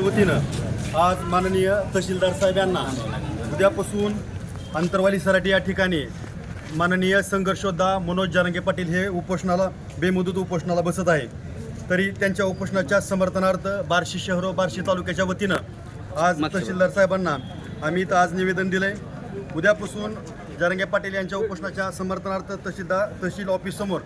वतीनं आज माननीय तहसीलदार साहेब यांना उद्यापासून अंतरवाली सराटी या ठिकाणी माननीय संघर्षोद्धा मनोज जारंगे पाटील हे उपोषणाला बेमुदत उपोषणाला बसत आहे. तरी त्यांच्या उपोषणाच्या समर्थनार्थ बार्शी शहर बार्शी तालुक्याच्या वतीनं आज तहसीलदार साहेबांना आम्ही इथं आज निवेदन दिलंय. उद्यापासून जारंगे पाटील यांच्या उपोषणाच्या समर्थनार्थ तहसीलदार तहसील ऑफिससमोर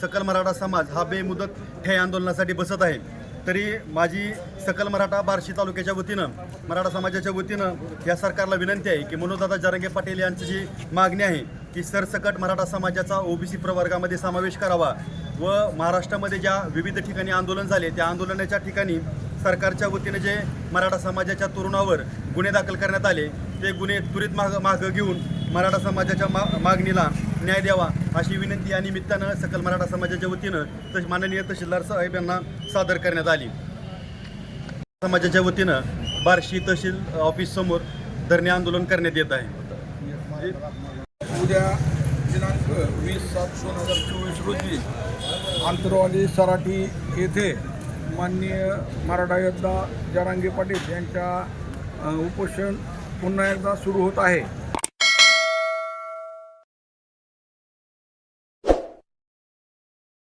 सकल मराठा समाज हा बेमुदत ठे आंदोलनासाठी बसत आहे. तरी माझी सकल मराठा बार्शी तालुक्याच्या वतीनं मराठा समाजाच्या वतीनं या सरकारला विनंती आहे की मनोजदादा जरंगे पाटील यांची जी मागणी आहे की सरसकट मराठा समाजाचा ओबीसी प्रवर्गामध्ये समावेश करावा व महाराष्ट्रामध्ये ज्या विविध ठिकाणी आंदोलन झाले त्या आंदोलनाच्या ठिकाणी सरकारच्या वतीनं जे मराठा समाजाच्या तरुणावर गुन्हे दाखल करण्यात आले ते गुन्हे त्वरित माग मागं घेऊन मराठा समाजाच्या मा मागणीला न्याय द्यावा अशी विनंती या निमित्तानं सकल मराठा समाजाच्या वतीनं तश माननीय तहसीलदार साहेब यांना सादर करण्यात आली. समाजाच्या वतीनं बार्शी तहसील ऑफिससमोर धरणे आंदोलन करण्यात येत आहे. उद्या दिनांक वीस सात दोन हजार चोवीस रोजी आंतरवाली सराठी येथे माननीय मराठा योद्धा जरांगे पाटील यांच्या उपोषण पुन्हा एकदा सुरू होत आहे.